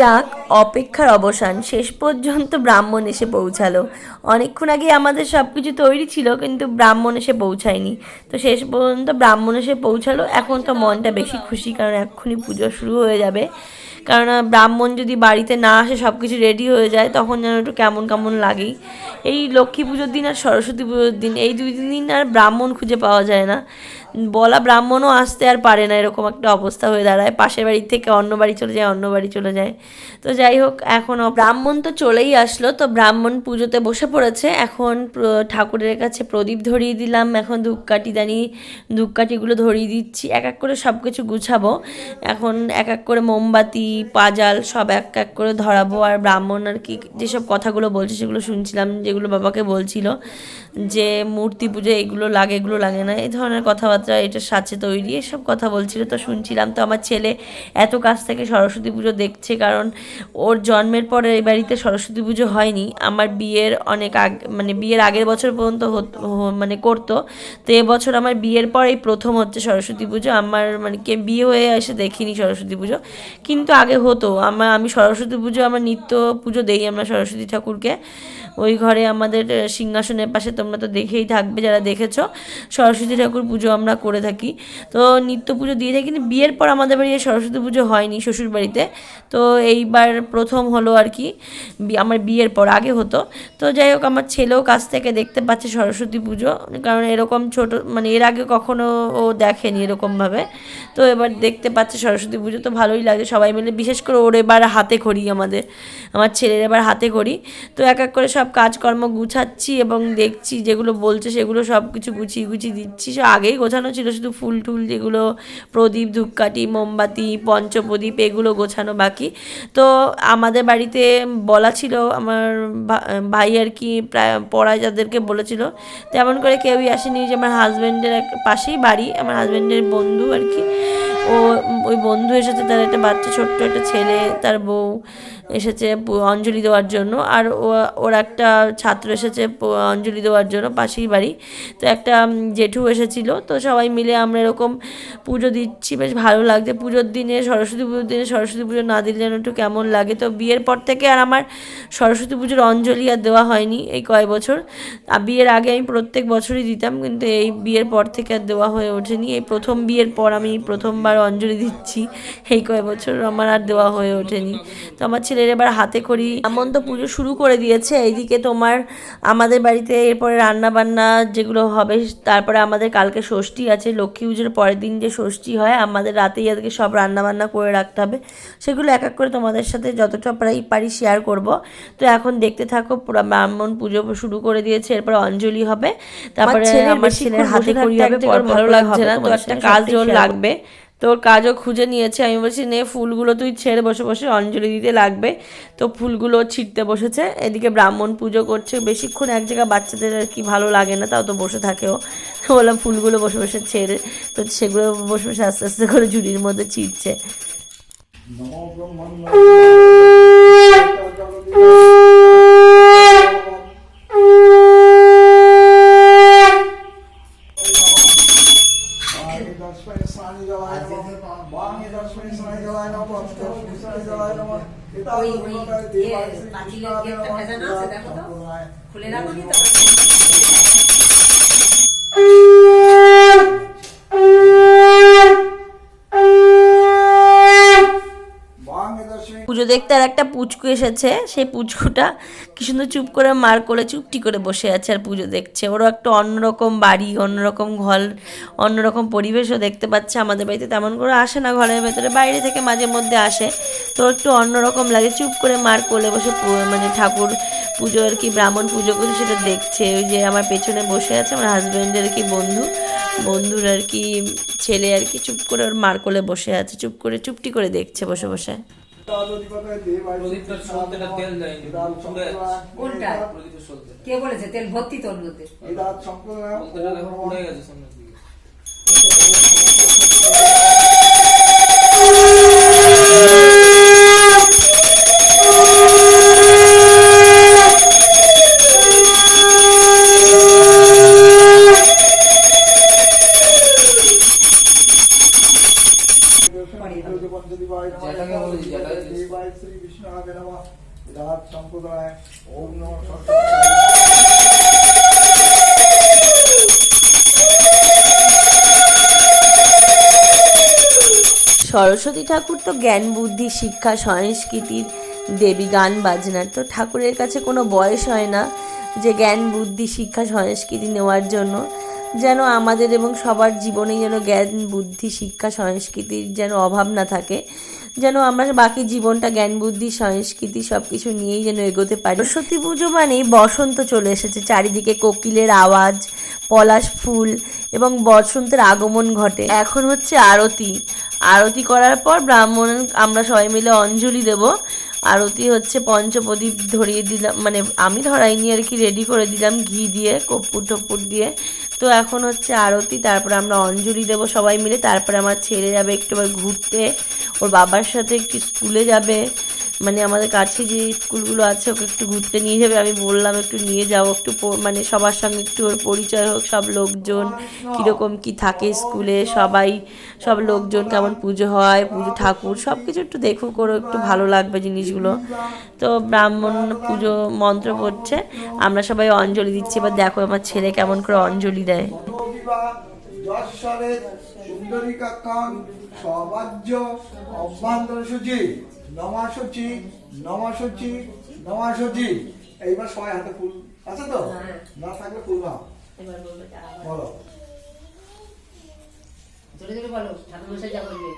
যাক, অপেক্ষার অবসান। শেষ পর্যন্ত ব্রাহ্মণ এসে পৌঁছালো। অনেকক্ষণ আগে আমাদের সব কিছু তৈরি ছিল, কিন্তু ব্রাহ্মণ এসে পৌঁছায়নি। তো শেষ পর্যন্ত ব্রাহ্মণ এসে পৌঁছালো। এখন তো মনটা বেশি খুশি, কারণ এক্ষুনি পুজো শুরু হয়ে যাবে। কারণ ব্রাহ্মণ যদি বাড়িতে না আসে সব কিছু রেডি হয়ে যায়, তখন যেন একটু কেমন কেমন লাগেই। এই লক্ষ্মী পুজোর দিন আর সরস্বতী পুজোর দিন, এই দুই দিন আর ব্রাহ্মণ খুঁজে পাওয়া যায় না। বলা ব্রাহ্মণও আসতে আর পারে না, এরকম একটা অবস্থা হয়ে দাঁড়ায়। পাশের বাড়ির থেকে অন্য বাড়ি চলে যায়, অন্য বাড়ি চলে যায়। তো যাই হোক, এখন ব্রাহ্মণ তো চলেই আসলো, তো ব্রাহ্মণ পুজোতে বসে পড়েছে। এখন ঠাকুরের কাছে প্রদীপ ধরিয়ে দিলাম। এখন ধূপকাঠি, দানি ধূপকাঠিগুলো ধরিয়ে দিচ্ছি। এক এক করে সব কিছু গুছাবো। এখন এক এক করে মোমবাতি পাজাল সব এক এক করে ধরাবো। আর ব্রাহ্মণ আর কি যেসব কথাগুলো বলছে সেগুলো শুনছিলাম, যেগুলো বাবাকে বলছিল যে মূর্তি পুজো এগুলো লাগে এগুলো লাগে না। এই ধরনের কথাবার্তা, এটা সাথে তৈরি, এসব কথা বলছিল। তো শুনছিলাম তো আমার ছেলে এত কাছ থেকে সরস্বতী পুজো দেখছে কারণ ওর জন্মের পরে এই বাড়িতে সরস্বতী পুজো হয়নি। আমার বিয়ের অনেক আগ মানে বিয়ের আগের বছর পর্যন্ত মানে করতো। তো এবছর আমার বিয়ের পরেই প্রথম হচ্ছে সরস্বতী পুজো। আমার মানে কে বিয়ে হয়ে এসে দেখিনি সরস্বতী পুজো। কিন্তু আগে হতো। আমার আমি সরস্বতী পুজো আমার নিত্য পুজো দেই আমরা সরস্বতী ঠাকুরকে। ওই ঘরে আমাদের সিংহাসনের পাশে তোমরা তো দেখেই থাকবে, যারা দেখেছ। সরস্বতী ঠাকুর পুজো আমরা করে থাকি। তো নিত্য পুজো দিয়ে থাকি, কিন্তু বিয়ের পর আমাদের বাড়িতে সরস্বতী পুজো হয়নি শ্বশুর বাড়িতে। তো এইবার প্রথম হলো আর কি আমার বিয়ের পর আগে হতো। তো যাই হোক, আমার ছেলেও কাছ থেকে দেখতে পাচ্ছে সরস্বতী পুজো, কারণ এরকম ছোট মানে এর আগে কখনো ও দেখেনি এরকমভাবে। তো এবার দেখতে পাচ্ছে সরস্বতী পুজো, তো ভালোই লাগে সবাই মিলে, বিশেষ করে ওর এবার হাতে খড়ি আমাদের, আমার ছেলের এবার হাতে খড়ি তো এক এক করে সব কাজকর্ম গুছাচ্ছি এবং দেখছি যেগুলো বলছে সেগুলো সব কিছু গুছিয়ে গুছিয়ে দিচ্ছি। সব আগেই গোছানো ছিল, শুধু ফুল টুল যেগুলো, প্রদীপ, ধূপকাঠি, মোমবাতি, পঞ্চপ্রদীপ এগুলো গোছানো বাকি। তো আমাদের বাড়িতে বলা ছিল, আমার ভাই আর কি প্রায় পড়ায় যাদেরকে বলেছিল, তেমন করে কেউই আসেনি, যে আমার হাজব্যান্ডের এক, পাশেই বাড়ি, আমার হাজব্যান্ডের বন্ধু আর কি। ও, ওই বন্ধু এসেছে তার একটা বাচ্চা, ছোট্ট একটা ছেলে, তার বউ এসেছে অঞ্জলি দেওয়ার জন্য। আর ওর একটা ছাত্র এসেছে অঞ্জলি দেওয়ার জন্য, পাশেই বাড়ি। তো একটা জেঠু এসেছিল। তো সবাই মিলে আমরা এরকম পুজো দিচ্ছি। বেশ ভালো লাগছে। পুজোর দিনে, সরস্বতী পুজোর দিনে সরস্বতী পুজো না দিলে যেন একটু কেমন লাগে। তো বিয়ের পর থেকে আর আমার সরস্বতী পুজোর অঞ্জলি আর দেওয়া হয়নি এই কয় বছর। আর বিয়ের আগে আমি প্রত্যেক বছরই দিতাম, কিন্তু এই বিয়ের পর থেকে আর দেওয়া হয়ে ওঠেনি। এই প্রথম বিয়ের পর আমি প্রথমবার অঞ্জলি দিচ্ছি। এই কয় বছর আমার আর দেওয়া হয়ে ওঠেনি। তো আমার ছেলের এবার হাতে করি। এমন তো পুজো শুরু করে দিয়েছে। এইদিকে তোমার আমাদের বাড়িতে এরপরে রান্না বান্না যেগুলো হবে তারপরে আমাদের কালকে ষষ্ঠী আছে। লক্ষ্মী পুজোর পরের দিন যে ষষ্ঠী হয় আমাদের রাতেই আজকে সব রান্না বান্না করে রাখতে হবে। সেগুলো এক এক করে তোমাদের সাথে যতটা প্রায় পারি শেয়ার করব। তো এখন দেখতে থাকো পুরো ব্রাহ্মণ পুজো শুরু করে দিয়েছে এরপর অঞ্জলি হবে। তারপরে আমার ছেলের হাতে করি হবে ভালো লাগছে না। তো একটা কাজ share লাগবে। তো ওর কাজও খুঁজে নিয়েছে। আমি বলছি, নে, ফুলগুলো তুই ছেড়ে বসে বসে অঞ্জলি দিতে লাগবে। তো ফুলগুলো ছিটতে বসেছে। এদিকে ব্রাহ্মণ পুজো করছে। বেশিক্ষণ এক জায়গায় বাচ্চাদের আর কি ভালো লাগে না, তাও তো বসে থাকেও। বললাম, ফুলগুলো বসে বসে ছেড়ে, তো সেগুলো বসে বসে আস্তে আস্তে করে ঝুড়ির মধ্যে ছিটছে ওই ওই ইয়ে, পাঁচিলের গেটটা ভেজানো আছে, দেখো তো। খুলে রাখো নি তারপর পুজো দেখতে আর একটা পুচকু এসেছে। সেই পুচকুটা কি সুন্দর চুপ করে মার কোলে চুপটি করে বসে আছে আর পুজো দেখছে। ওরও একটা অন্যরকম বাড়ি, অন্যরকম ঘর, অন্যরকম পরিবেশও দেখতে পাচ্ছে আমাদের বাড়িতে। তেমন করে আসে না ঘরের ভেতরে, বাইরে থেকে মাঝে মধ্যে আসে। তো একটু অন্যরকম লাগে, চুপ করে মার কোলে বসে মানে ঠাকুর পুজো আর কি, ব্রাহ্মণ পুজো করে সেটা দেখছে। ওই যে আমার পেছনে বসে আছে আমার হাজব্যান্ডের কি বন্ধু। বন্ধুর আর কি ছেলে আর কি চুপ করে ওর মার কোলে বসে আছে, চুপ করে, চুপটি করে দেখছে বসে বসে। কে বলেছে তেল ভর্তি তোর মধ্যে পুড়ে গেছে সামনের দিকে সরস্বতী ঠাকুর তো জ্ঞান, বুদ্ধি, শিক্ষা, সংস্কৃতির দেবী গান, বাজনার। তো ঠাকুরের কাছে কোনো বয়স হয় না যে জ্ঞান, বুদ্ধি, শিক্ষা, সংস্কৃতি নেওয়ার জন্য। যেন আমাদের এবং সবার জীবনে যেন জ্ঞান, বুদ্ধি, শিক্ষা, সংস্কৃতির যেন অভাব না থাকে। যেন আমরা বাকি জীবনটা জ্ঞান, বুদ্ধি, সংস্কৃতি সব কিছু নিয়েই যেন এগোতে পারি। সরস্বতী পুজো মানেই বসন্ত চলে এসেছে, চারিদিকে কোকিলের আওয়াজ, পলাশ ফুল এবং বসন্তের আগমন ঘটে। এখন হচ্ছে আরতি। আরতি করার পর ব্রাহ্মণ, আমরা সবাই মিলে অঞ্জলি দেব। আরতি হচ্ছে পঞ্চপ্রদীপ ধরিয়ে দিলাম মানে আমি ধরাইনি আর কি রেডি করে দিলাম ঘি দিয়ে, কর্পূর টপ্পুর দিয়ে। তো এখন হচ্ছে আরতি, তারপরে আমরা অঞ্জলি দেব সবাই মিলে, তারপরে আমার ছেলে যাবে একটু ঘুরতে। ওর বাবার সাথে একটু স্কুলে যাবে। মানে আমাদের কাছে যে স্কুলগুলো আছে ওকে একটু ঘুরতে নিয়ে যাবে। আমি বললাম একটু নিয়ে যাও একটু প- মানে সবার সঙ্গে একটু ওর পরিচয় হোক সব লোকজন কীরকম কি থাকে স্কুলে সবাই সব লোকজন কেমন পুজো হয় পুজো ঠাকুর সব কিছু একটু দেখুক ওরও একটু ভালো লাগবে জিনিসগুলো। তো ব্রাহ্মণ পুজো মন্ত্র পড়ছে। আমরা সবাই অঞ্জলি দিচ্ছি। এবার দেখো আমার ছেলে কেমন করে অঞ্জলি দেয়। বিবাহ সবাজ্য অভ্যন্তর সূচি। নমাসূচি নমাসূচি নমাসূচি এইবার সবাই হাতে ফুল আছে তো? না থাকলে ফুল নাও বলো। জোরে জোরে বলো ঠাকুর মশাই যা বলবে।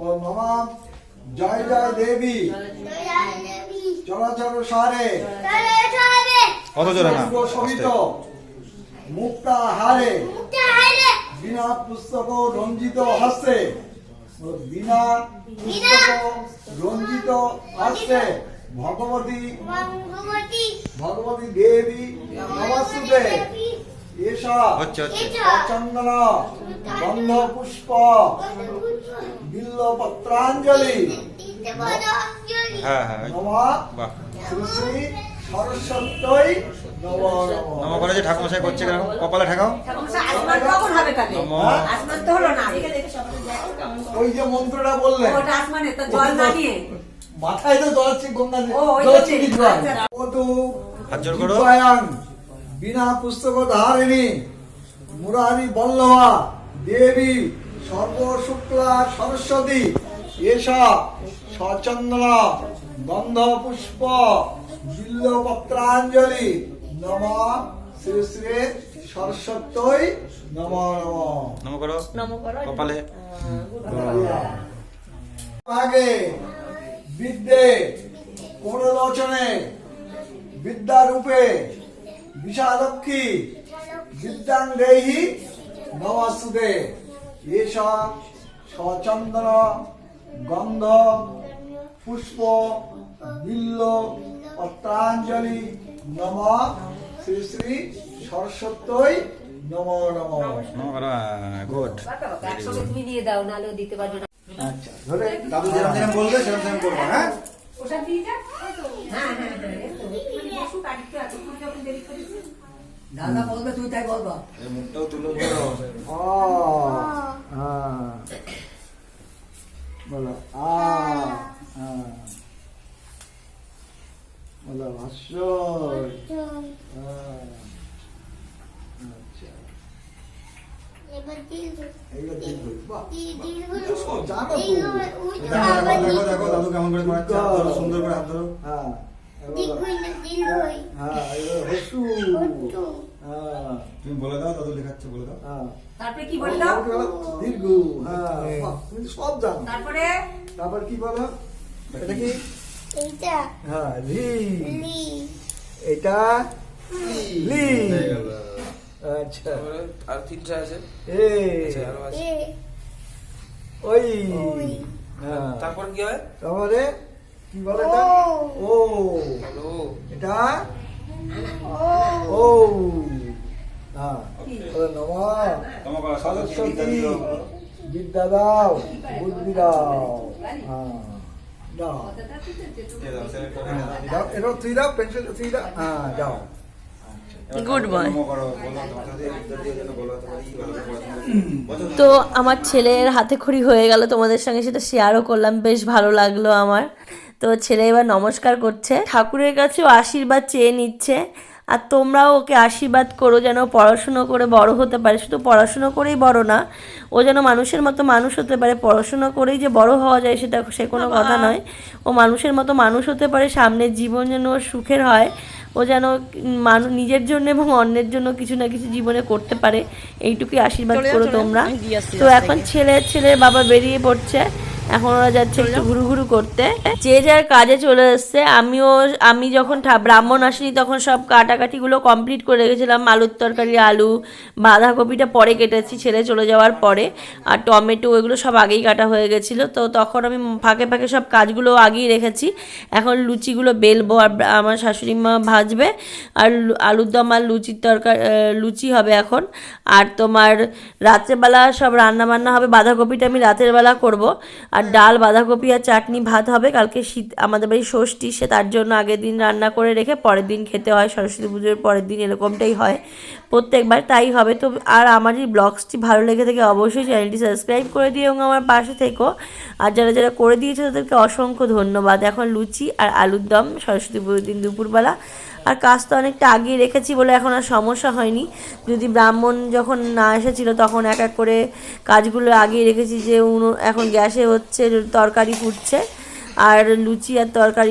ও জয় জয় দেবী। চলাচল সারে। জোরে না? শোভিত। মুক্তা হারে। বিনা পুস্তক রঞ্জিত হস্তে। বিনা পুস্তক রঞ্জিত হস্তে। ভগবতী ভগবতী। দেবী নমস্তুতে। এষা হচ্ছে হচ্ছে চন্দন গন্ধ পুষ্প। বিল্ল পত্রাঞ্জলি হ্যাঁ হ্যাঁ। নমা। শ্রী শ্রী নম করে যে ঠাকুমশাই করছে কেন? কপালে ঠেকাও? ওই যে মন্ত্রটা বললেন ওটা তো জল মাথায় তো জলাচ্ছি গঙ্গা ও, আচ্ছা। ও তো হাত করো। বিনা পুস্তক ধারিণী মুরারি বল্লভা দেবী সর্ব শুক্লা সরস্বতী এসা সচন্দ্র গন্ধ পুষ্প বিল্ল পত্রাঞ্জলি। নম শ্রী শ্রী সরস্বতী নম নম। নম করো। নম করো। কপালে। আগে বিদ্যে কোণলোচনে বিদ্যারূপে বিশালক্ষী বিদ্যাং দেহি নমস্তুতে। এষ সচন্দন গন্ধ পুষ্প বিল্ল পত্রাঞ্জলি নম শ্রী শ্রী সরস্বতী নম নম। গুড। তুমি দিয়ে দাও নাহলে দিতে পারবে না। আচ্ছা ধরে দাদু যেরকম যেরকম বলবে সেরকম সেরকম করব হ্যাঁ? ওসব দিয়ে যা। হ্যাঁ হ্যাঁ হ্যাঁ। দাদা বলবে তুই তাই বলবা। এই মুখটাও তুলে ধরো। ও হ্যাঁ বলো আ হ্যাঁ ভাষ্য হ্যাঁ। আচ্ছা দাদু কেমন করে করাচ্ছে সুন্দর করে হাত ধরো হ্যাঁ হ্যাঁ হ্যাঁ তুমি বলে দাও দাদু লেখাচ্ছে বলে দাও হ্যাঁ তারপরে কি বলে দাও দীর্ঘ হ্যাঁ তুমি সব জানো তারপরে তারপর কি বলো এটা কি হ্যাঁ লি। এটা? লি। আচ্ছা। তারপরে আর তিনটা আছে? এ। আচ্ছা, আরও আছে। ওই। হ্যাঁ। তারপর কি হয়? তারপরে কি বলে এটা? ও। এটা? ও। হ্যাঁ। নম। সরস্বতী বিদ্যা দাও বুদ্ধি দাও হ্যাঁ। দাও তুই দাও পেন্সিল তুই দাও হ্যাঁ দাও ভালো করে পড়াশোনা করো। বলো, তো আমার ছেলের হাতে খড়ি হয়ে গেল তোমাদের সঙ্গে সেটা শেয়ারও করলাম বেশ ভালো লাগল আমার। তো ছেলে এবার নমস্কার করছে। ঠাকুরের কাছেও আশীর্বাদ চেয়ে নিচ্ছে। আর তোমরাও ওকে আশীর্বাদ করো যেন পড়াশুনো করে বড় হতে পারে। শুধু পড়াশুনো করেই বড় না ও যেন মানুষের মতো মানুষ হতে পারে। পড়াশুনো করেই যে বড় হওয়া যায় সেটা সে কোনো কথা নয়। ও মানুষের মতো মানুষ হতে পারে সামনের জীবন যেন ওর সুখের হয়। ও যেন মানুষ নিজের জন্য এবং অন্যের জন্য কিছু না কিছু জীবনে করতে পারে। এইটুকুই আশীর্বাদ করো তোমরা। তো এখন ছেলে ছেলের বাবা বেরিয়ে পড়ছে। এখন ওরা যাচ্ছে একটু ঘুরু ঘুরু করতে। যে যার কাজে চলে এসছে আমিও আমি যখন ঠা- ব্রাহ্মণ আসিনি তখন সব কাটাকাটিগুলো কমপ্লিট করে রেখেছিলাম। আলুর তরকারি আলু বাঁধাকপিটা পরে কেটেছি ছেলে চলে যাওয়ার পরে। আর টমেটো এগুলো সব আগেই কাটা হয়ে গেছিল। তো তখন আমি ফাঁকে ফাঁকে সব কাজগুলো আগেই রেখেছি। এখন লুচিগুলো বেলবো আর আমার শাশুড়ি মা ভাজবে। আর আলুর দম আর লুচির তরকারি লুচি হবে এখন। আর তোমার রাত্রেবেলা সব রান্না বান্না হবে বাঁধাকপিটা আমি রাতের বেলা করব। আর ডাল, বাঁধাকপি আর চাটনি ভাত হবে। কালকে শীত, আমাদের বাড়ি ষষ্ঠী, সে তার জন্য আগের দিন রান্না করে রেখে পরের দিন খেতে হয়। সরস্বতী পুজোর পরের দিন এরকমটাই হয়। প্রত্যেকবার তাই হবে। তো আর আমার এই ব্লগসটি ভালো লেগে থাকে অবশ্যই চ্যানেলটি সাবস্ক্রাইব করে দিও এবং আমার পাশে থেকো। আর যারা যারা করে দিয়েছে তাদেরকে অসংখ্য ধন্যবাদ। এখন লুচি আর আলুর দম, সরস্বতী পুজোর দিন দুপুরবেলা। আর কাজ তো অনেকটা আগিয়ে রেখেছি বলে এখন আর সমস্যা হয়নি। যদি ব্রাহ্মণ যখন না এসেছিল তখন এক এক করে কাজগুলো আগিয়ে রেখেছি যে উনো এখন গ্যাসে হচ্ছে, তরকারি ফুটছে, আর লুচি আর তরকারি